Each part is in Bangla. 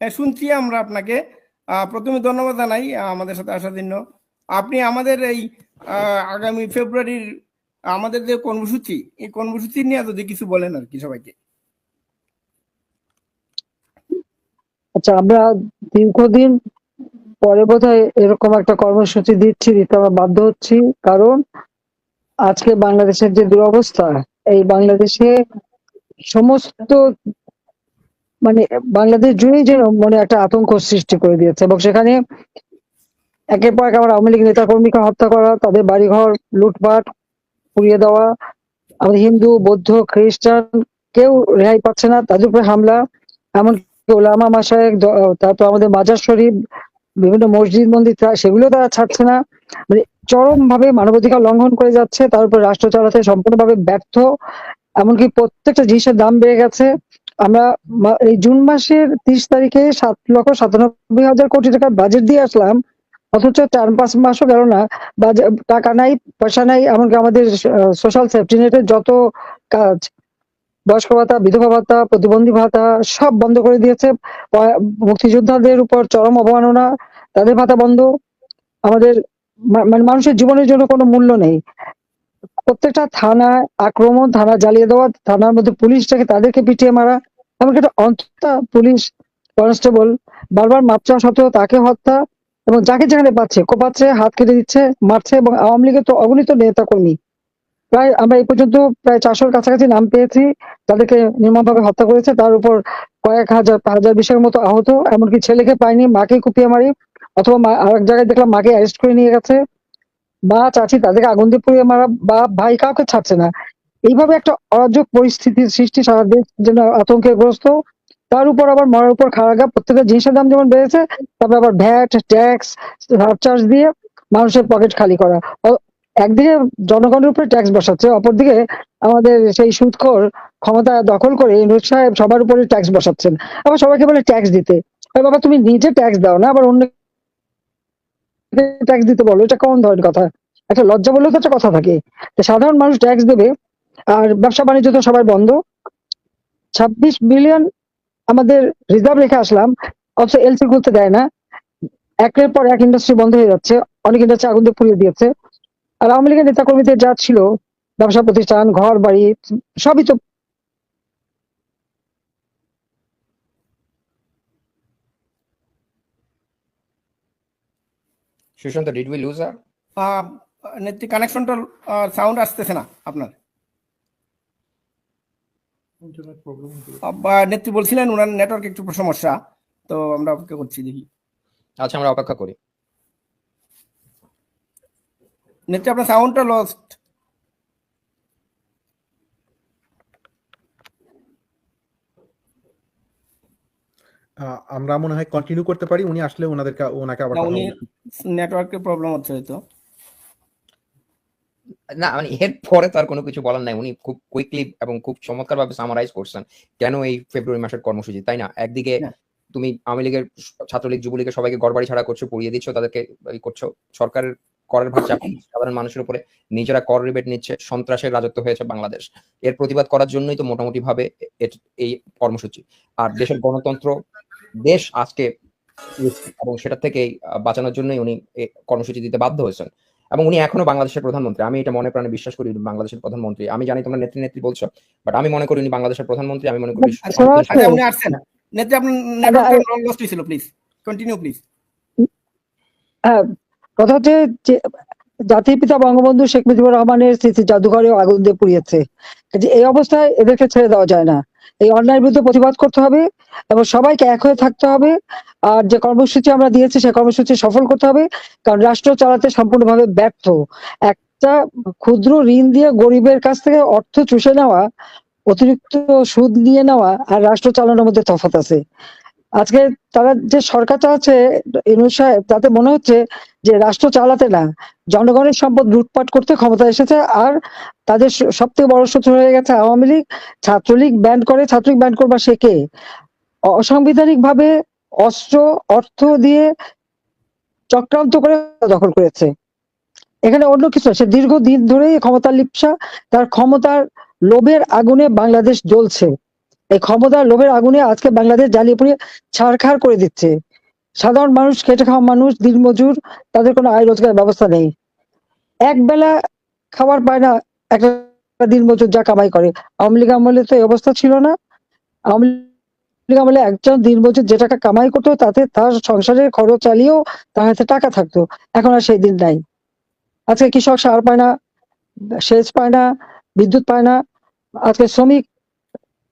হ্যাঁ শুনছি আমরা আপনাকে। প্রথমে ধন্যবাদ জানাই আমাদের সাথে আসার জন্য। আপনি আমাদের এই আগামী ফেব্রুয়ারির আমাদের যে কর্মসূচি, এই কর্মসূচি নিয়ে যদি কিছু বলেন আর কি সবাইকে। আচ্ছা আমরা দীর্ঘদিন পরে বোধহয় এরকম একটা কর্মসূচি দিচ্ছি, দিতে আমরা বাধ্য হচ্ছি। কারণ আজকে বাংলাদেশের যে দুরবস্থা, এই বাংলাদেশে সমস্ত মানে বাংলাদেশ জুড়েই যেন মনে একটা আতঙ্ক সৃষ্টি করে দিয়েছে এবং সেখানে একের পর এক আমার আওয়ামী লীগ নেতা কর্মীকে হত্যা করা, তাদের বাড়িঘর, লুটপাট, পুড়িয়ে দেওয়া আমাদের হিন্দু, বৌদ্ধ, খ্রিস্টান কেউ রেহাই পাচ্ছে না, তাদের উপরে হামলা, এমনকি ওলামা মাসায়েক তারপর আমাদের মাজার শরীফ, বিভিন্ন মসজিদ মন্দির সেগুলো তারা ছাড়ছে না। মানে চরম ভাবে মানবাধিকার লঙ্ঘন করে যাচ্ছে, তার উপর রাষ্ট্র চালাতে সম্পূর্ণভাবে ব্যর্থ, এমনকি প্রত্যেকটা জিনিসের দাম বেড়ে গেছে। আমরা এই জুন মাসের তিরিশ তারিখে সাত লক্ষ সাতানব্বই হাজার কোটি টাকার বাজেট দিয়ে আসলাম। অথচ চার পাঁচ মাসও গেল না। টাকা নাই, পয়সা নাই, এমনকি আমাদের সোশ্যাল সেফটি নেটের যত কাজ, বয়স্ক ভাতা, বিধবা ভাতা, প্রতিবন্ধী ভাতা, সব বন্ধ করে দিয়েছে। মুক্তিযোদ্ধাদের উপর চরম অবমাননা, তাদের ভাতা বন্ধ। আমাদের মানে মানুষের জীবনের জন্য কোনো মূল্য নেই। প্রত্যেকটা থানা আক্রমণ, থানা জ্বালিয়ে দেওয়া, থানার মধ্যে পুলিশটাকে তাদেরকে পিটিয়ে মারা এমনকি অন্তত পুলিশ কনস্টেবল বারবার মাপ চাওয়া সত্ত্বেও তাকে হত্যা এবং যাকে যেখানে পাচ্ছে, কোপাচ্ছে, হাত কেটে দিচ্ছে, মারছে এবং আওয়ামী লীগের তো অগণিত নেতা কর্মী প্রায় আমরা এই পর্যন্ত প্রায় চারশোর কাছাকাছি নাম পেয়েছি তাদেরকে নির্মমভাবে হত্যা করেছে, তার উপর কয়েক হাজার হাজার বিশের মতো আহত, এমনকি ছেলেকে পায়নি, মাকে কুপিয়ে মারি, অথবা মা আরেক জায়গায় দেখলাম মাকে অ্যারেস্ট করে নিয়ে গেছে। মা, চাচি তাদেরকে আগুন দিয়ে পুড়িয়ে মারা, বা ভাই কাউকে ছাড়ছে না। এইভাবে একটা অরাজক পরিস্থিতির সৃষ্টি সারা দেশ যেন আতঙ্কে গ্রস্ত। তার উপর আবার মরার উপর খাড়াগা প্রত্যেকটা জিনিসের দাম যেমন বেড়েছে, তারপর আবার ভ্যাট, ট্যাক্স সারচার্জ দিয়ে মানুষের পকেট খালি করা। একদিকে জনগণের উপরে ট্যাক্স বসাচ্ছে, অপরদিকে আমাদের সেই সুদখোর ক্ষমতা দখল করে ইউনুস সাহেব সবার উপরে ট্যাক্স বসাচ্ছেন। আবার সবাইকে বলে ট্যাক্স দিতে। বাবা, তুমি নিজে ট্যাক্স দাও না, আবার অন্য ট্যাক্স দিতে বলো? এটা কোন ধরনের কথা? একটা লজ্জা বললেও তো একটা কথা থাকে। সাধারণ মানুষ ট্যাক্স দেবে আর ব্যবসা বাণিজ্য তো সবাই বন্ধ। ছাব্বিশ বিলিয়ন আমাদের রিজার্ভ রেখে আসলাম অথচ এলসি খুলতে দেয় না। একের পর এক ইন্ডাস্ট্রি বন্ধ হয়ে যাচ্ছে অনেক ইন্ডাস্ট্রি আগুন দিয়ে পুড়িয়ে দিয়েছে। আর আওয়ামী লীগের নেতা কর্মীদের যা ছিল ব্যবসা প্রতিষ্ঠান ঘর বাড়ি সবই তো সুশান্ত ডিড উই লুজ আর নেত্রী কানেকশনটা সাউন্ড আসতেছে না আপনার। নেত্রী বলছিলেন ওনার নেটওয়ার্ক একটু সমস্যা তো আমরা অপেক্ষা করছি দেখি। আচ্ছা আমরা অপেক্ষা করি। নেত্রী আপনার সাউন্ডটা লস্ট আমরা মনে হয় কন্টিনিউ করতে পারি উনি আসলে ওনাদেরকে ওনাকে আবার নেটওয়ার্কের প্রবলেম হচ্ছে হয়তো। না মানে এর পরে তার কোনো কিছু বলার নাই। উনি খুব কুইকলি এবং খুব চমৎকার ভাবে সামারাইজ করছেন কেন এই ফেব্রুয়ারি মাসের কর্মসূচি তাই না? একদিকে। তুমি আওয়ামী লীগের ছাত্রলীগ যুবলীগের সবাইকে ঘরবাড়ি ছাড়া করছ পড়িয়ে দিচ্ছ তাদেরকে এই করছ সরকারের করের ভার চাপ সাধারণ মানুষের উপরে নিজেরা কর রিবেট নিচ্ছে সন্ত্রাসের রাজত্ব হয়েছে বাংলাদেশ। এর প্রতিবাদ করার জন্যই তো মোটামুটি ভাবে এই কর্মসূচি। আর দেশের গণতন্ত্র দেশ আজকে এবং সেটা থেকে বাঁচানোর জন্যই উনি কর্মসূচি দিতে বাধ্য হয়েছেন। এবং উনি এখনও বাংলাদেশের প্রধানমন্ত্রী। আমি এটা মনে প্রাণে বিশ্বাস করি বাংলাদেশের প্রধানমন্ত্রী। আমি জানি তোমরা নেত্রী নেত্রী বলছো বাট আমি মনে করি উনি বাংলাদেশের প্রধানমন্ত্রী আমি মনে করি আচ্ছা, আচ্ছা উনি আসছেন নেত্রী আপনার নেটওয়ার্কটা লস্ট হয়েছিল প্লিজ কন্টিনিউ প্লিজ হ্যাঁ কথা হচ্ছে যে জাতির পিতা বঙ্গবন্ধু শেখ মুজিবুর রহমানের স্মৃতি জাদুঘরেও আগুন দিয়ে পুড়িয়েছে। এই অবস্থায় এদেরকে ছেড়ে দেওয়া যায় না। এই অন্যায়ের বিরুদ্ধে প্রতিবাদ করতে হবে এবং সবাইকে এক হয়ে থাকতে হবে। আর যে কর্মসূচি আমরা দিয়েছি সে কর্মসূচি সফল করতে হবে। কারণ রাষ্ট্র চালাতে সম্পূর্ণভাবে ব্যর্থ। একটা ক্ষুদ্র ঋণ দিয়ে গরিবের কাছ থেকে অর্থ চুষে নেওয়া, অতিরিক্ত সুদ নিয়ে নেওয়া আর রাষ্ট্র চালানোর মধ্যে তফাৎ আছে। আজকে তারা যে সরকার চালাচ্ছে সাহেব, তাতে মনে হচ্ছে যে রাষ্ট্র চালাতে না, জনগণের সম্পদ লুটপাট করতে ক্ষমতা এসেছে আর তাদের সব থেকে বড় শত্রু হয়ে গেছে আওয়ামী লীগ। ছাত্রলীগ ব্যান্ড করে, ছাত্রলীগ ব্যান্ড করবা সে কে? অসাংবিধানিক ভাবে অস্ত্র, অর্থ দিয়ে চক্রান্ত করে দখল করেছে। এখানে অন্য কিছু সে দীর্ঘদিন ধরেই ক্ষমতার লিপসা, তার ক্ষমতার লোভের আগুনে বাংলাদেশ জ্বলছে। এই ক্ষমতার লোভের আগুনে আজকে বাংলাদেশ জ্বালিয়ে পুড়িয়ে ছাড়খাড় করে দিচ্ছে। সাধারণ মানুষ, খেটে খাওয়া মানুষ, দিনমজুর, তাদের কোনো আয় রোজগার ব্যবস্থা নেই। এক বেলা খাবার পায় না, একটা দিনমজুর যা কামাই করে। আওয়ামী লীগ আমলে তো এই অবস্থা ছিল না। আওয়ামী লীগ আমলে একজন দিনমজুর যে টাকা কামাই করতো, তাতে তার সংসারের খরচ চালিয়েও তার হাতে টাকা থাকতো। এখন আর সেই দিন নাই। আজকে কৃষক সার পায় না, সেচ পায় না, বিদ্যুৎ পায় না। আজকে শ্রমিক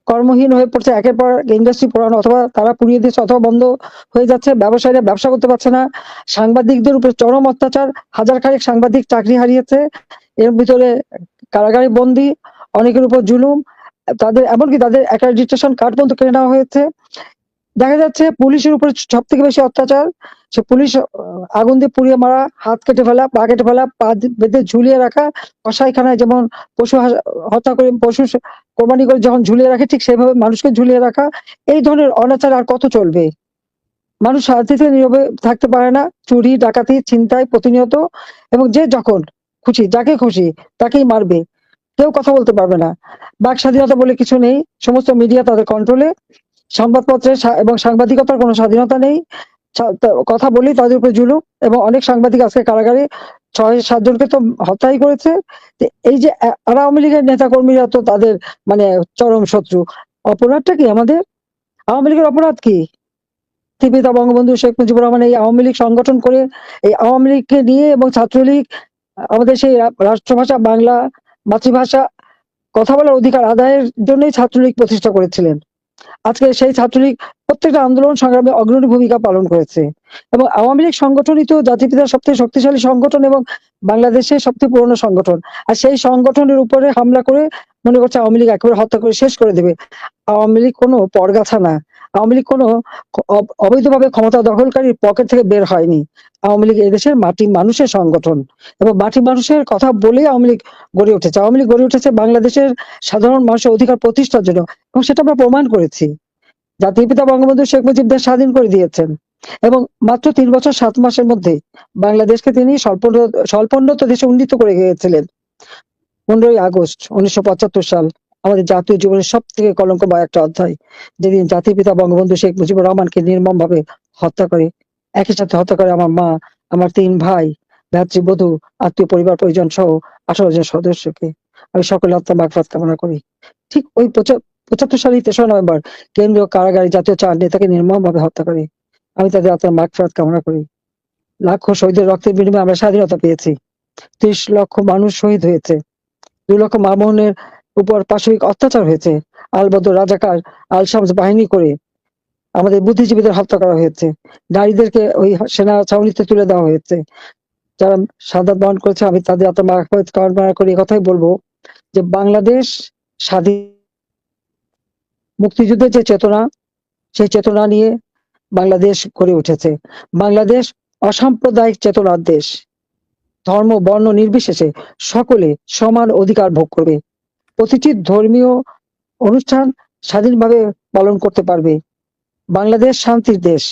কর্মহীন হয়ে পড়ছে, একের পর ইন্ডাস্ট্রি পুরানো অথবা তারা পুড়িয়ে দিচ্ছে অথবা বন্ধ হয়ে যাচ্ছে, ব্যবসায়ীরা ব্যবসা করতে পারছে না। সাংবাদিকদের উপর চরম অত্যাচার হাজার খানেক সাংবাদিক চাকরি হারিয়েছে, এর ভিতরে কারাগারে বন্দি, অনেকের উপর জুলুম, তাদের এমনকি তাদের অ্যাক্রেডিটেশন কার্ড পর্যন্ত কেড়ে নেওয়া হয়েছে। দেখা যাচ্ছে পুলিশের উপরে সব থেকে বেশি অত্যাচার সে পুলিশ আগুন দিয়ে পুড়িয়ে মারা, হাত কেটে ফেলা, পা কেটে ফেলা, পা বেঁধে ঝুলিয়ে রাখা, কসাইখানায় যেমন পশু হত্যা করে পশু কোরবানি করে যখন ঝুলিয়ে রাখে, ঠিক সেভাবে মানুষকে ঝুলিয়ে রাখা, এই ধরনের অনাচার আর কত চলবে? মানুষ শান্তিতে নীরবে থাকতে পারে না, চুরি, ডাকাতি, ছিনতাই প্রতিনিয়ত, এবং যে যখন খুশি, যাকে খুশি, তাকেই মারবে। কেউ কথা বলতে পারবে না। বাক স্বাধীনতা বলে কিছু নেই, সমস্ত মিডিয়া তাদের কন্ট্রোলে সংবাদপত্রের সা- এবং সাংবাদিকতার কোনো স্বাধীনতা নেই। কথা বলি, তাদের উপরে জুলুম এবং অনেক সাংবাদিক আজকে কারাগারে ছয়, সাতজনকে তো হত্যাই করেছে। এই যে আওয়ামী লীগের নেতা কর্মীরা তো তাদের মানে চরম শত্রু। অপরাধটা কি আমাদের? আওয়ামী লীগের অপরাধ কি? পিতা বঙ্গবন্ধু শেখ মুজিবুর রহমান এই আওয়ামী লীগ সংগঠন করে এই আওয়ামী লীগকে নিয়ে এবং ছাত্রলীগ, আমাদের সেই রাষ্ট্রভাষা বাংলা মাতৃভাষা কথা বলার অধিকার আদায়ের জন্যই ছাত্রলীগ প্রতিষ্ঠা করেছিলেন। আজকে সেই ছাত্রলীগ প্রত্যেকটা আন্দোলন সংগ্রামে অগ্রণী ভূমিকা পালন করেছে। এবং আওয়ামী লীগ সংগঠনই তো জাতিপিতার সবথেকে শক্তিশালী সংগঠন এবং বাংলাদেশের সবথেকে পুরনো সংগঠন। আর সেই সংগঠনের উপরে হামলা করে মনে করছে আওয়ামী লীগ একেবারে হত্যা করে শেষ করে দেবে। আওয়ামী লীগ কোনো পরগাছা না। আওয়ামী লীগ কোনো অবৈধভাবে ক্ষমতা দখলকারীর পকেট থেকে বের হয়নি। আওয়ামী লীগ এদেশের মাটি মানুষের সংগঠন এবং মাটি মানুষের কথা বলেই আওয়ামী লীগ গড়ে উঠেছে। আওয়ামী লীগ গড়ে উঠেছে বাংলাদেশের সাধারণ মানুষের অধিকার প্রতিষ্ঠার জন্য এবং সেটা আমরা প্রমাণ করেছি। জাতির পিতা বঙ্গবন্ধু শেখ মুজিব দেশ স্বাধীন করে দিয়েছেন এবং মাত্র তিন বছর সাত মাসের মধ্যে বাংলাদেশকে তিনি স্বল্পোন্নত দেশে উন্নীত করে গিয়েছিলেন। পনেরোই আগস্ট উনিশশো পঁচাত্তর সাল আমাদের জাতীয় জীবনের সব থেকে কলঙ্কময় একটা অধ্যায়। যেদিন জাতির পিতা বঙ্গবন্ধু শেখ মুজিবুর রহমানকে নির্মম ভাবে হত্যা করে, একই সাথে হত্যা করে আমার মা, আমার তিন ভাই ভ্রাতৃবধূ আত্মীয়, পরিবার, পরিজন সহ আঠারো জন সদস্যকে। আমি সকলে হত্যা মাগফাত কামনা করি। ঠিক ওই পঁচাত্তর সালের তেসরা নভেম্বর কেন্দ্রীয় কারাগারে জাতীয় চার নেতাকে নির্মম ভাবে হত্যা করে। আমি তাদের আত্মার মাগফাত কামনা করি। লাখো শহীদের রক্তের বিনিময়ে আমরা স্বাধীনতা পেয়েছি। ত্রিশ লক্ষ মানুষ শহীদ হয়েছে। দুই লক্ষ মামুনের উপর পাশবিক অত্যাচার হয়েছে। আলবদর রাজাকার আল শামস বাহিনী করে আমাদের বুদ্ধিজীবীদের হত্যা করা হয়েছে। নারীদেরকে ওই সেনা ছাউনিতে তুলে দেওয়া হয়েছে। যারা সাদাত বহন করেছে, আমি তাদের মাগফিরাত কামনা করি কথাই বলব যে বাংলাদেশ স্বাধীন মুক্তিযুদ্ধের যে চেতনা, সেই চেতনা নিয়ে বাংলাদেশ গড়ে উঠেছে। বাংলাদেশ অসাম্প্রদায়িক চেতনার দেশ। ধর্ম, বর্ণ নির্বিশেষে সকলে সমান অধিকার ভোগ করবে। প্রতিটি ধর্মীয় অনুষ্ঠান স্বাধীনভাবে পালন করতে পারবে। বাংলাদেশ শান্তির দেশ।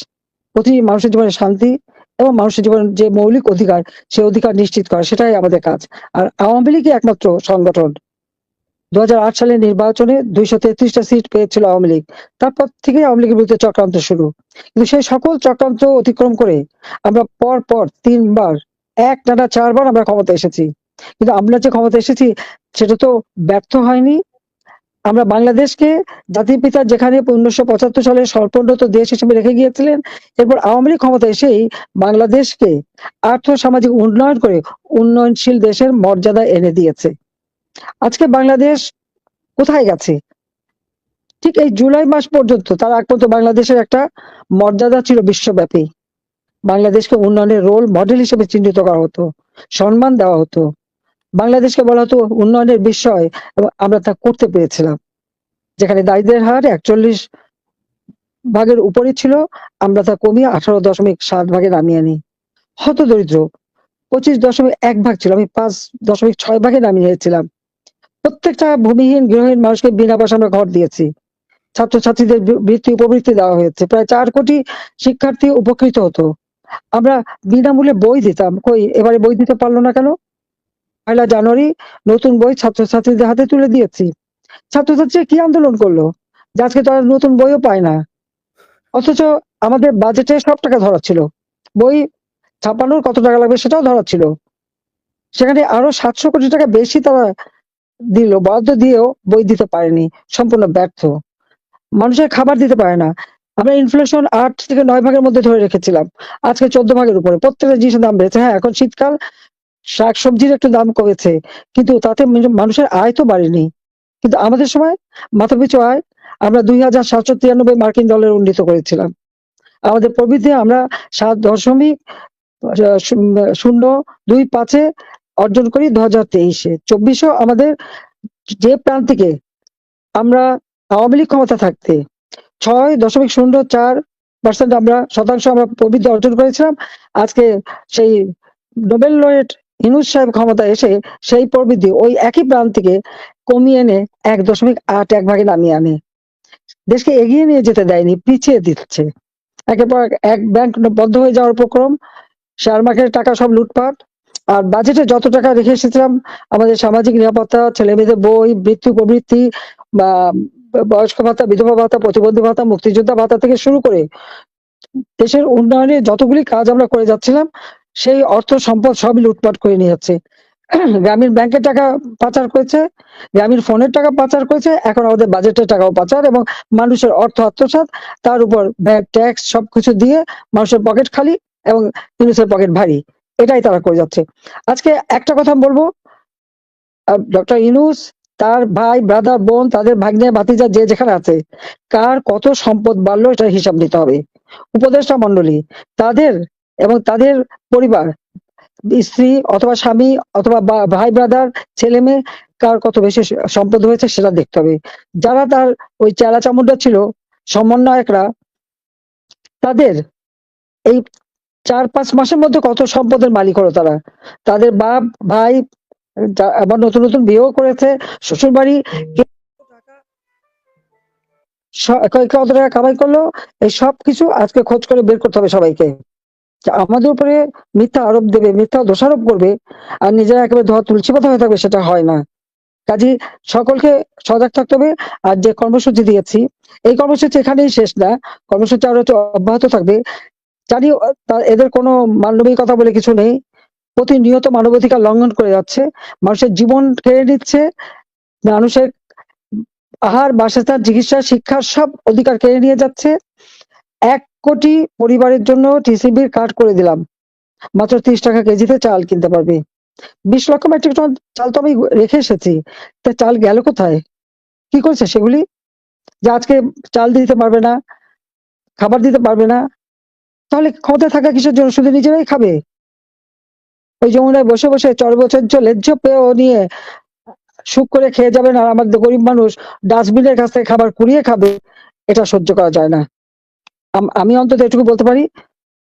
প্রতিটি মানুষের জীবনে শান্তি এবং মানুষের জীবনের যে মৌলিক অধিকার, সে অধিকার নিশ্চিত করা, সেটাই আমাদের কাজ। আর আওয়ামী লীগই একমাত্র সংগঠন। দু হাজার আট সালের নির্বাচনে দুইশো তেত্রিশটা সিট পেয়েছিল আওয়ামী লীগ। তারপর থেকে আওয়ামী লীগের বিরুদ্ধে চক্রান্ত শুরু। কিন্তু সেই সকল চক্রান্ত অতিক্রম করে আমরা পর পর তিনবার, এক টানা চারবার আমরা ক্ষমতা এসেছি। কিন্তু আমরা যে ক্ষমতা এসেছি, সেটা তো ব্যর্থ হয়নি। আমরা বাংলাদেশকে জাতির পিতা যেখানে উনিশশো পঁচাত্তর সালে স্বল্পোন্নত দেশ হিসেবে রেখে গিয়েছিলেন, এরপর আওয়ামী লীগ ক্ষমতা এসেই বাংলাদেশকে আর্থ সামাজিক উন্নয়ন করে উন্নয়নশীল দেশের মর্যাদা এনে দিয়েছে। আজকে বাংলাদেশ কোথায় গেছে? ঠিক এই জুলাই মাস পর্যন্ত তার আগ পর্যন্ত বাংলাদেশের একটা মর্যাদা ছিল বিশ্বব্যাপী। বাংলাদেশকে উন্নয়নের রোল মডেল হিসেবে চিহ্নিত করা হতো, সম্মান দেওয়া হতো। বাংলাদেশকে বলা হতো উন্নয়নের বিষয়, এবং আমরা তা করতে পেরেছিলাম। যেখানে দারিদ্রের হার একচল্লিশ ভাগের উপরে ছিল, আমরা তা কমিয়ে আঠারো দশমিক সাত ভাগে নামিয়ে আনি। হত দরিদ্র পঁচিশ দশমিক এক ভাগ ছিল, আমি পাঁচ দশমিক ছয় ভাগে নামিয়ে এনেছিলাম প্রত্যেকটা ভূমিহীন গৃহহীন মানুষকে বিনা পয়সা আমরা ঘর দিয়েছি। ছাত্রছাত্রীদের বৃত্তি, উপবৃত্তি দেওয়া হয়েছে। প্রায় চার কোটি শিক্ষার্থী উপকৃত হতো। আমরা বিনামূল্যে বই দিতাম। কই, এবারে বই দিতে পারল না কেন? পয়লা জানুয়ারি নতুন বই ছাত্রছাত্রীদের হাতে তুলে দিয়েছি। ছাত্রছাত্রীরা কি আন্দোলন করল? যে আজকে তারা নতুন বইও পায় না। অথচ আমাদের বাজেটে সব টাকা ধরা ছিল। বই ছাপানোর কত টাকা লাগবে সেটাও ধরা ছিল। সেখানে আরও সাতশো কোটি টাকা বেশি তারা দিল বরাদ্দ দিয়েও বই দিতে পারেনি, সম্পূর্ণ ব্যর্থ। মানুষের খাবার দিতে পারে না। আমরা ইনফ্লেশন আট থেকে নয় ভাগের মধ্যে ধরে রেখেছিলাম। আজকে চোদ্দ ভাগের উপরে। প্রত্যেকটা জিনিসের দাম বেড়েছে। হ্যাঁ এখন শীতকাল শাক সবজির একটু দাম কমেছে, কিন্তু তাতে মানুষের আয় তো বাড়েনি। কিন্তু আমাদের সময় মাথা পিছু আয় আমরা দুই হাজার সাতশো তিরানব্বই মার্কিন ডলার উন্নীত করেছিলাম। আমাদের প্রবৃদ্ধি আমরা সাত দশমিক শূন্য দুই পাঁচে অর্জন করি দু হাজার তেইশে। চব্বিশও আমাদের যে প্রান্তিকে আমরা আওয়ামী লীগ ক্ষমতা থাকতে ছয় দশমিক শূন্য চার পার্সেন্ট আমরা শতাংশ আমরা প্রবৃদ্ধি অর্জন করেছিলাম। আজকে সেই নোবেল লয়েট ইনুস সাহেব ক্ষমতা এসে সেই প্রবৃদ্ধি ওই একই প্রান্তিকে কমিয়ে এনে এক দশমিক আট এক ভাগে নামিয়ে আনে। দেশকে এগিয়ে নিয়ে যেতে দেয়নি, পিছিয়ে দিচ্ছে। একের পর এক ব্যাংক বন্ধ হয়ে যাওয়ার উপক্রম শেয়ার মার্কেটের টাকা সব লুটপাট, আর বাজেটে যত টাকা রেখে এসেছিলাম, আমাদের সামাজিক নিরাপত্তা ছেলে মেয়েদের বই, মৃত্যু প্রবৃত্তি, বা বয়স্ক ভাতা, বিধবা ভাতা, প্রতিবন্ধী ভাতা, মুক্তিযোদ্ধা ভাতা থেকে শুরু করে দেশের উন্নয়নে যতগুলি কাজ আমরা করে যাচ্ছিলাম সেই অর্থ সম্পদ সবই লুটপাট করে নিয়ে যাচ্ছে। গ্রামীণ ব্যাংকের টাকা পাচার করেছে, গ্রামীণ ফোনের টাকা পাচার করেছে, এখন আমাদের বাজেটের টাকাও পাচার এবং মানুষের অর্থ আত্মসাৎ, তার উপর ব্যাগ ট্যাক্স সবকিছু দিয়ে মানুষের পকেট খালি এবং ইউনুসের পকেট ভারী, এটাই তারা করে যাচ্ছে। আজকে একটা কথা বলব ডক্টর ইনুস তার ভাই ব্রাদার বোন, তাদের ভাগ্নে, ভাতিজা, যে যেখানে আছে, কার কত সম্পদ বাড়লো, এটার হিসাব নিতে হবে। উপদেষ্টা মন্ডলী তাদের এবং তাদের পরিবার স্ত্রী অথবা স্বামী অথবা ভাই ব্রাদার ছেলে মেয়ে কার কত বেশি সম্পদ হয়েছে সেটা দেখতে হবে। যারা তার ওই চেলা চামুন্ডা ছিল সমন্বয়করা তাদের এই চার পাঁচ মাসের মধ্যে কত সম্পদের মালিক হলো তারা। তাদের বাপ ভাই আবার নতুন নতুন বিয়েও করেছে শ্বশুর বাড়ি কত টাকা কামাই করল এই সব কিছু আজকে খোঁজ করে বের করতে হবে সবাইকে। আমাদের উপরে মিথ্যা আরোপ দেবে, মিথ্যা দোষারোপ করবে আর নিজেরা একেবারে ধোয়া তুলসী পাতা হয়ে থাকবে, সেটা হয় না। কাজে সকলকে সজাগ থাকতে হবে। আর যে কর্মসূচি দিয়েছি, এই কর্মসূচি এখানেই শেষ না। কর্মসূচি আরও অব্যাহত থাকবে। জানি এদের কোনো মানবিক কথা বলে কিছু নেই। প্রতিনিয়ত মানবাধিকার লঙ্ঘন করে যাচ্ছে। মানুষের জীবন কেড়ে নিচ্ছে। মানুষের আহার, বাসস্থান, চিকিৎসা, শিক্ষার সব অধিকার কেড়ে নিয়ে যাচ্ছে। এক কোটি পরিবারের জন্য টিসিবির কার্ড করে দিলাম। মাত্র ত্রিশ টাকা কেজিতে চাল কিনতে পারবে। বিশ লক্ষ মেট্রিক টন চাল তো আমি রেখে এসেছি। তা চাল গেল কোথায়? কি করছে সেগুলি? যে আজকে চাল দিতে পারবে না, খাবার দিতে পারবে না, তাহলে ক্ষমতায় থাকা কিসের জন্য? শুধু নিজেরাই খাবে? ওই যমুনায় বসে বসে চরবচর্য, লেজ্জ পেয়েও নিয়ে সুখ করে খেয়ে যাবেন আর আমাদের গরিব মানুষ ডাস্টবিনের কাছ থেকে খাবার কুড়িয়ে খাবে, এটা সহ্য করা যায় না। আম- অন্তত এটুকু বলতে পারি,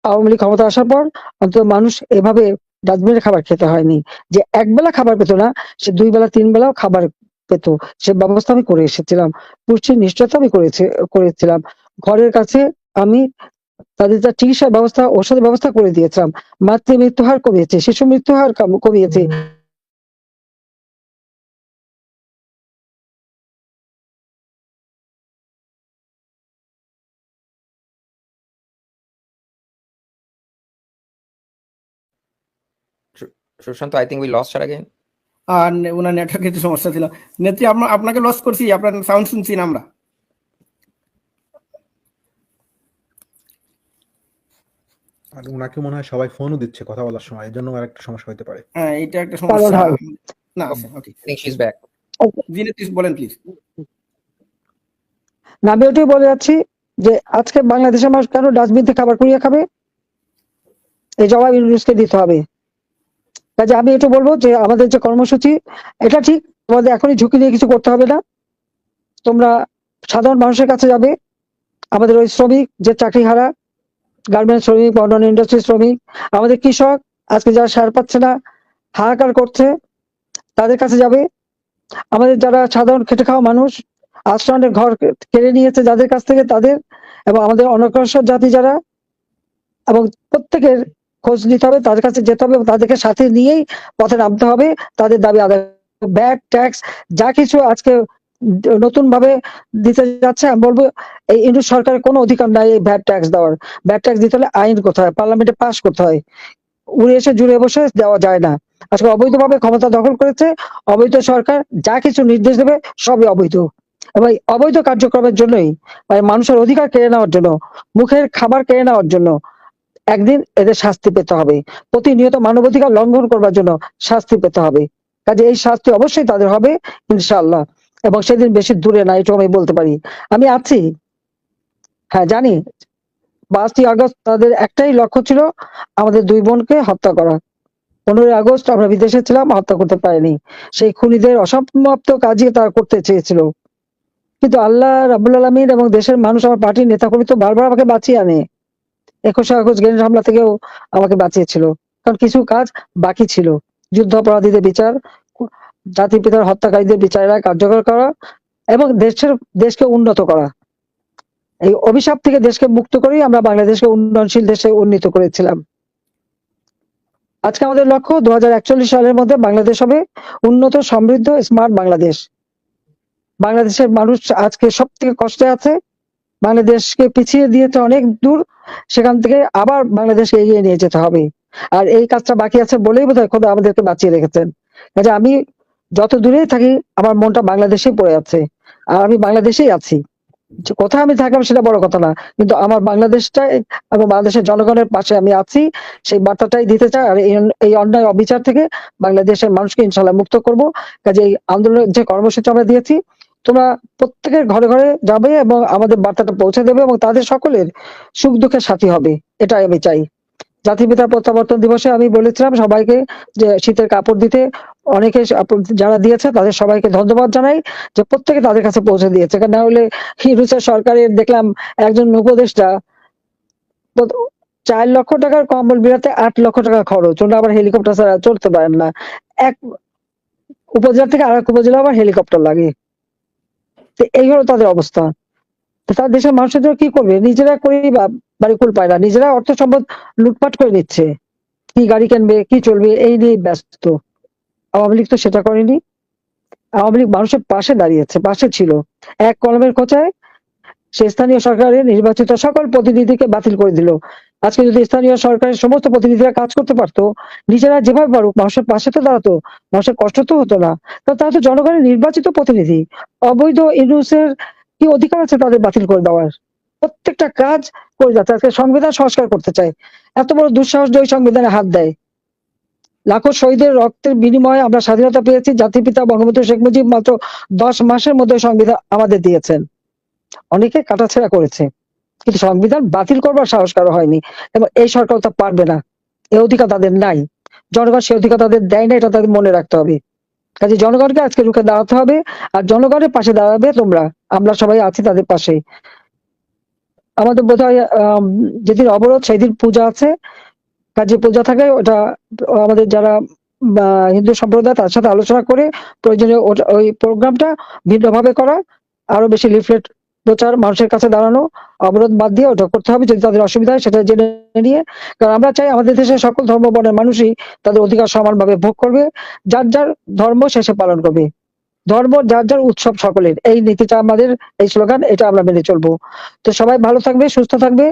আওয়ামী লীগ ক্ষমতা আসার পর অন্তত মানুষ এভাবে ডাস্টবিনের খাবার খেতে হয়নি। যে একবেলা খাবার পেতো না, সে দুই বেলা তিন বেলাও খাবার পেত। সে ব্যবস্থা আমি করে এসেছিলাম। পুষ্টির নিশ্চয়তা আমি করেছি করেছিলাম। ঘরের কাছে আমি তাদের যা চিকিৎসার ব্যবস্থা, ঔষধের ব্যবস্থা করে দিয়েছিলাম। মাতৃ মৃত্যু হার কমিয়েছে শিশু মৃত্যু হার কমিয়েছে। Sushant I think we lost ছাড়া গেন আর ওনার নেটওয়ার্কে একটু সমস্যা ছিল। নেত্রী আপনা- আপনাকে লস করছি আপনার সাউন্ড শুনছি না আমরা। আর উনাকে মনে হয় সবাই ফোনও দিচ্ছে কথা বলার সময় এর জন্য আর একটা সমস্যা হতে পারে। হ্যাঁ এটা একটা সমস্যা। না okay think she is back জি নেত্রী বলেন প্লিজ না আমি ওটাই বলে যাচ্ছি যে আজকে বাংলাদেশের মানুষ কেন ডাস্টবিন থেকে খাবার কুড়িয়ে খাবে? এই জবাব ইউনুসকে দিতে হবে। কাজে আমি এটা বলব যে আমাদের যে কর্মসূচি, এটা ঠিক, তোমাদের এখনই ঝুঁকি নিয়ে কিছু করতে হবে না। তোমরা সাধারণ মানুষের কাছে যাবে। আমাদের ওই শ্রমিক যে চাকরি হারা গার্মেন্টস শ্রমিক বা অন্যান্য ইন্ডাস্ট্রি শ্রমিক, আমাদের কৃষক, আজকে যারা সার পাচ্ছে না, হাহাকার করছে, তাদের কাছে যাবে। আমাদের যারা সাধারণ খেটে খাওয়া মানুষ আশ্রমের ঘর কেড়ে নিয়েছে যাদের কাছ থেকে, তাদের এবং আমাদের অনগ্রসর জাতি যারা এবং প্রত্যেকের খোঁজ নিতে হবে, তাদের কাছে যেতে হবে তাদেরকে সাথে নিয়েই পথে নামতে হবে। তাদের দাবি আদায়, ব্যাগ, ট্যাক্স, যা কিছু আজকে নতুন ভাবে দিতে যাচ্ছে, আমি বলব এই ইন্দু সরকারের কোনো অধিকার নাই এই ভ্যাট ট্যাক্স দেওয়ার। ভ্যাট ট্যাক্স দিতে হলে আইন কোথায় পার্লামেন্টে পাস করতে হয়। উড়ে এসে জুড়ে বসে দেওয়া যায় না। আজকে অবৈধভাবে ক্ষমতা দখল করেছে, অবৈধ সরকার যা কিছু নির্দেশ দেবে সবই অবৈধ। এবং অবৈধ কার্যক্রমের জন্যই মানে মানুষের অধিকার কেড়ে নেওয়ার জন্য, মুখের খাবার কেড়ে নেওয়ার জন্য একদিন এদের শাস্তি পেতে হবে। প্রতিনিয়ত মানবাধিকার লঙ্ঘন করবার জন্য শাস্তি পেতে হবে। কাজে এই শাস্তি অবশ্যই তাদের হবে, ইনশাআল্লাহ। এবং সেদিন বেশি দূরে না, এটুকু আমি বলতে পারি। আমি আছি। হ্যাঁ জানি। পাঁচই আগস্ট তাদের একটাই লক্ষ্য ছিল আমাদের দুই বোনকে হত্যা করা। পনেরোই আগস্ট আমরা বিদেশে ছিলাম, হত্যা করতে পারিনি। সেই খুনিদের অসমাপ্ত কাজই তারা করতে চেয়েছিল। কিন্তু আল্লাহ রাবুল আলমিন এবং দেশের মানুষ আমার পার্টির নেতাকর্মী তো বারবার আমাকে বাঁচিয়ে আনে। একুশে আগস্ট গ্রেনেড হামলা থেকেও আমাকে বাঁচিয়েছিল। কারণ কিছু কাজ বাকি ছিল। যুদ্ধ অপরাধীদের বিচার, জাতির পিতার হত্যাকারীদের বিচারের কার্যকর করা এবং দেশের, দেশকে উন্নত করা। এই অভিশাপ থেকে দেশকে মুক্ত করেই আমরা বাংলাদেশকে উন্নয়নশীল দেশে উন্নীত করেছিলাম। আজকে আমাদের লক্ষ্য দু হাজার একচল্লিশ সালের মধ্যে বাংলাদেশ হবে উন্নত, সমৃদ্ধ, স্মার্ট বাংলাদেশ। বাংলাদেশের মানুষ আজকে সব থেকে কষ্টে আছে বাংলাদেশকে পিছিয়ে দিয়েছে অনেক দূর, সেখান থেকে আবার বাংলাদেশকে এগিয়ে নিয়ে যেতে হবে। আর এই কাজটা বাকি আছে বলেই বোধহয় খোদা আমাদেরকে বাঁচিয়ে রেখেছেন। আমি যত দূরেই থাকি, আমার মনটা বাংলাদেশেই পড়ে আছে। আর আমি বাংলাদেশেই আছি। কোথায় আমি থাকলাম সেটা বড় কথা না, কিন্তু আমার বাংলাদেশটা এবং বাংলাদেশের জনগণের পাশে আমি আছি, সেই বার্তাটাই দিতে চাই। আর এই অন্যায় অবিচার থেকে বাংলাদেশের মানুষকে ইনশাল্লাহ মুক্ত করব। কাজে এই আন্দোলনের যে কর্মসূচি আমরা দিয়েছি তোমরা প্রত্যেকের ঘরে ঘরে যাবে এবং আমাদের বার্তাটা পৌঁছে দেবে এবং তাদের সকলের সুখ দুঃখের সাথী হবে। এটাই আমি চাই। জাতির পিতার প্রত্যাবর্তন দিবসে আমি বলেছিলাম সবাইকে যে শীতের কাপড় দিতে অনেকে যারা দিয়েছে তাদের সবাইকে ধন্যবাদ জানাই যে প্রত্যেকে তাদের কাছে পৌঁছে দিয়েছে। না হলে হিরুসের সরকারের দেখলাম একজন উপদেষ্টা চার লক্ষ টাকার কম্বল বিরাতে আট লক্ষ টাকা খরচ। ওনারা আবার হেলিকপ্টার ছাড়া চলতে পারেন না। এক উপজেলা থেকে আর এক উপজেলা আবার হেলিকপ্টার লাগে। এই হলো তাদের অবস্থা। তারা দেশের মানুষের জন্য কি করবে? নিজেরা করেই বা বাড়ি কুল পায় না। নিজেরা অর্থ সম্পদ লুটপাট করে নিচ্ছে। কি গাড়ি কিনবে, কি চলবে, এই নিয়ে ব্যস্ত। আওয়ামী লীগ তো সেটা করেনি। আওয়ামী লীগ মানুষের পাশে দাঁড়িয়েছে, পাশে ছিল। এক কলমের খোঁচায় সে স্থানীয় সরকারের নির্বাচিত সকল প্রতিনিধিকে বাতিল করে দিল। আজকে যদি স্থানীয় সরকারের সমস্ত প্রতিনিধিরা কাজ করতে পারতো, নিজেরা যেভাবে পারুক মানুষের পাশে তো দাঁড়াতো মানুষের কষ্ট তো হতো না কারণ তারা তো জনগণের নির্বাচিত প্রতিনিধি। অবৈধ ইনুসের কি অধিকার আছে তাদের বাতিল করে দেওয়ার? প্রত্যেকটা কাজ করে যাচ্ছে। আজকে সংবিধান সংস্কার করতে চায়। এত বড় দুঃসাহস যে ওই সংবিধানে হাত দেয়। লাখো শহীদের রক্তের বিনিময়ে আমরা স্বাধীনতা পেয়েছি। জাতির পিতা বঙ্গবন্ধু শেখ মুজিব মাত্র দশ মাসের মধ্যে সংবিধান আমাদের দিয়েছেন। অনেকে কাটাছেড়া করেছে। কিন্তু সংবিধান বাতিল করবার সাহস কারও হয়নি এবং এই সরকার তা পারবে না। এই অধিকার তাদের নাই। জনগণ সে অধিকার তাদের দেয় না, এটা তাদের মনে রাখতে হবে। কাজে জনগণকে আজকে রুখে দাঁড়াতে হবে আর জনগণের পাশে দাঁড়াবে তোমরা। আমরা সবাই আছি তাদের পাশে। আমাদের বোধ হয় যেদিন অবরোধ, সেদিন পূজা আছে। কাজে পূজা থাকে, ওটা আমাদের যারা হিন্দু সম্প্রদায়, তার সাথে আলোচনা করে প্রয়োজনীয় ওই প্রোগ্রামটা ভিন্নভাবে করা। আরও বেশি লিফলেট প্রচার মানুষের কাছে দাঁড়ানো, অবরোধ বাদ দিয়ে ওটা করতে হবে যদি তাদের অসুবিধা হয়, সেটা জেনে নিয়ে। কারণ আমরা চাই আমাদের দেশের সকল ধর্ম বর্ণের মানুষই তাদের অধিকার সমানভাবে ভোগ করবে, যার যার ধর্ম শেষে পালন করবে। ধর্ম, যার যার উৎসব সকলের। এই নীতিটা আমাদের এই স্লোগান, এটা আমরা মেনে চলবো। তো সবাই ভালো থাকবে, সুস্থ থাকবে।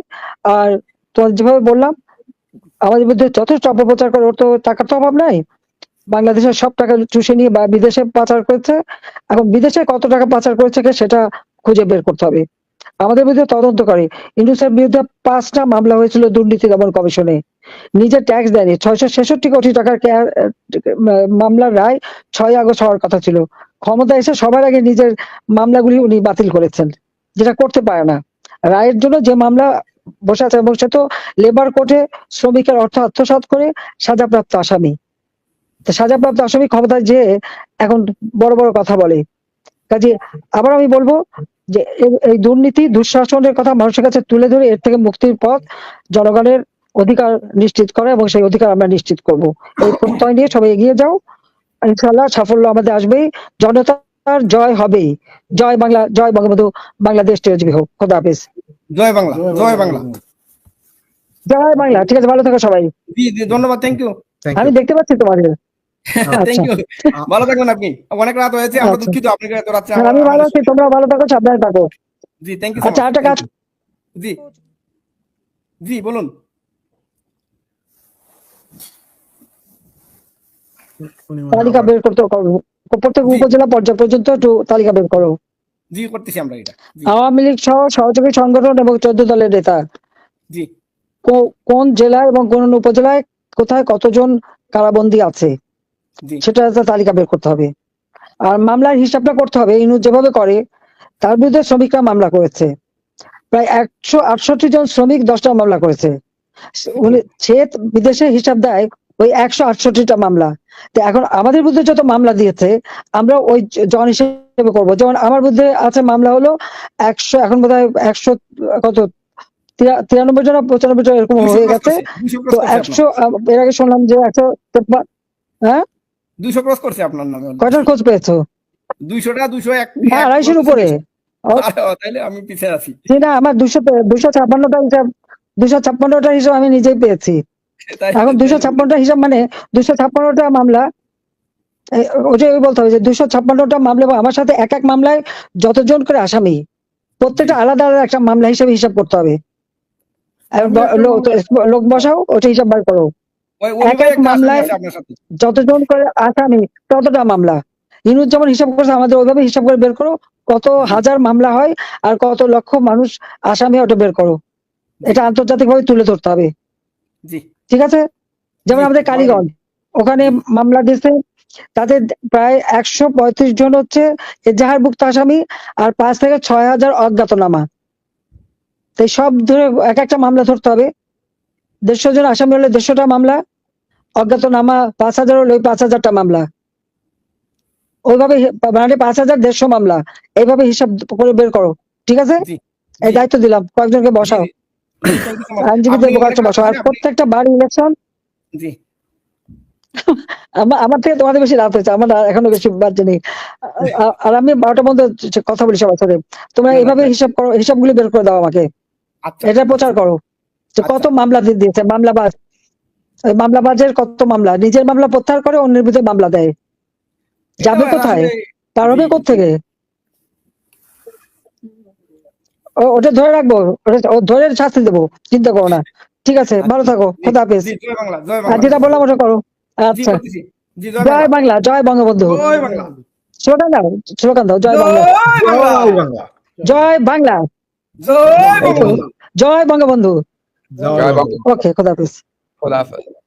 আর তোমার যেভাবে বললাম, আমাদের মধ্যে যথেষ্ট অপপ্রচার করে ওর তো টাকার তো অভাব নাই। বাংলাদেশের সব টাকা চুষে নিয়ে বা বিদেশে পাচার করেছে। এখন বিদেশে কত টাকা পাচার করেছে সেটা খুঁজে বের করতে হবে। আমাদের বিরুদ্ধে তদন্ত করে ইন্ডুসের বিরুদ্ধে পাঁচটা মামলা হয়েছিল দুর্নীতি দমন কমিশনে। নিজে ট্যাক্স দেয়নি। ছয়শো ছেষট্টি কোটি টাকার মামলার রায় ছয় আগস্ট হওয়ার কথা ছিল। ক্ষমতা এসে সবার আগে নিজের মামলাগুলি উনি বাতিল করেছেন, যেটা করতে পারে না। রায়ের জন্য যে মামলা বসে আছে এবং সে তো লেবার কোর্টে শ্রমিকের অর্থ আত্মসাৎ করে সাজাপ্রাপ্ত আসামি। সাজাপ্রাপ্ত আসামি ক্ষমতায় যে এখন বড় বড় কথা বলে। কাজে আবার আমি বলব যে এই- এই দুর্নীতি দুঃশাসনের কথা মানুষের কাছে তুলে ধরে এর থেকে মুক্তির পথ জনগণের অধিকার নিশ্চিত করা এবং সেই অধিকার আমরা নিশ্চিত করব। এই প্রত্যয় নিয়ে সবাই এগিয়ে যাও। ইনশাল্লাহ সাফল্য আমাদের আসবেই। জনতার জয় হবেই। জয় বাংলা জয় বঙ্গবন্ধু বাংলাদেশ চিরজীবী হোক। খোদা হাফেজ। জয় বাংলা জয় বাংলা। জয় বাংলা। ঠিক আছে ভালো থাকো সবাই। জি জি ধন্যবাদ থ্যাংক ইউ আমি দেখতে পাচ্ছি তোমাদের। থ্যাংক ইউ ভালো থাকবেন আপনি। অনেক রাত হয়েছে আমরা আচ্ছা। দুঃখিত আপনাকে এত রাত্রে আমি ভালো আছি তোমরা ভালো থাকো সাবধানে থাকো। জি থ্যাংক ইউ আচ্ছা একটা কাজ। জি। জি বলুন। হয় তালিকা বের করতে করো প্রত্যেক উপজেলা পর্যায় পর্যন্ত একটু তালিকা বের করো। জি করতেছি আমরা এটা। আওয়ামী লীগ সহ সহযোগী সংগঠন এবং চোদ্দ দলের নেতা। জি। কোন জেলায় এবং কোন উপজেলায় কোথায় কতজন কারাবন্দী আছে? সেটা একটা তালিকা বের করতে হবে। আর মামলার হিসাবটা করতে হবে ইনু যেভাবে করে তার বিরুদ্ধে শ্রমিকরা মামলা করেছে। প্রায় একশো আটষট্টি জন শ্রমিক দশটা মামলা করেছে। সে বিদেশে হিসাব দেয় ওই একশো আটষট্টিটা মামলা। তো এখন আমাদের বিরুদ্ধে যত মামলা দিয়েছে আমরা ওই জন হিসেবে করব। যেমন আমার বিরুদ্ধে আছে মামলা হলো একশো এখন বোধ হয় একশো কত তিরানব্বই জন পঁচানব্বই জন এরকম হয়ে গেছে। তো একশো এর আগে শুনলাম যে একশো হ্যাঁ? 200 ক্রস করছে আপনার নামে কয়টা ক্রস পেয়েছ? 200 টা 200 এক 250 উপরে। তাহলে আমি পিছে আছি। না আমার 200 256 ছাপ্পান্নটা হিসাব 256 ছাপ্পান্নটা হিসাব আমি নিজেই পেয়েছি। এখন 256 টা হিসাব মানে 256 ছাপ্পান্নটা মামলা। ওটাই বলতে হবে যে 256 ছাপ্পান্নটা মামলা আমার সাথে এক এক মামলায় যতজন করে আসামি প্রত্যেকটা আলাদা আলাদা একটা মামলা হিসাবে হিসাব করতে হবে। লোক বসাও ওটা হিসাব বার করো। যতজন করে আসামি ততটা মামলা। ইনুজ যেমন হিসাব করছে আমাদের ওইভাবে হিসাব করে বের করো। কত হাজার মামলা হয় আর কত লক্ষ মানুষ আসামি ওটা বের করো। এটা আন্তর্জাতিক ভাবে তুলে ধরতে হবে। ঠিক আছে? যেমন আমাদের। কালীগঞ্জ। ওখানে মামলা দিয়েছে তাদের প্রায় একশো পঁয়ত্রিশ জন হচ্ছে এজাহারভুক্ত আসামি আর পাঁচ থেকে ছয় হাজার অজ্ঞাতনামা। তো এই সব ধরে এক একটা মামলা ধরতে হবে। দেড়শো জন আসামি হলে দেড়শোটা মামলা অজ্ঞাতনামা পাঁচ হাজার হলে ওই পাঁচ হাজারটা মামলা। ওইভাবে মানে পাঁচ হাজার দেড়শো মামলা। এইভাবে হিসাব করে বের করো। ঠিক আছে? এই দায়িত্ব দিলাম। কয়েকজনকে বসাও. আইনজীবীদের বসাও আর প্রত্যেকটা বাড়ি ইলেকশন জি। আমার থেকে তোমাদের বেশি রাত হয়েছে। আমার এখনও বেশি বাজে নেই আর আমি বারোটা পর্যন্ত কথা বলি সবার সাথে। তোমরা এইভাবে হিসাব করো হিসাবগুলি বের করে দাও আমাকে। আচ্ছা। এটা প্রচার করো। যে কত আচ্ছা। মামলা দিয়ে দিয়েছে। মামলাবাজ ওই মামলাবাজের কত মামলা? নিজের মামলা প্রত্যাহার করে অন্যের বিরুদ্ধে মামলা দেয়। যাবে কোথায়? তার হবে কোথেকে ওটা ধরে রাখব। ও ধরে শাস্তি দেবো। চিন্তা করো না। ঠিক আছে ভালো থাকো। খোদা হাফেজ। জি, জয় বাংলা জয় আর বাংলা যেটা বললাম ওটা করো। আচ্ছা। জয় বাংলা। জয় বঙ্গবন্ধু। জয় বাংলা। স্লোগান দাও স্লোগান দাও জয় বাংলা। জয় বাংলা। জয় বাংলা। জয় বাংলা। জয় বঙ্গবন্ধু। ওকে খোদা হাফেজ। খোদা হাফেজ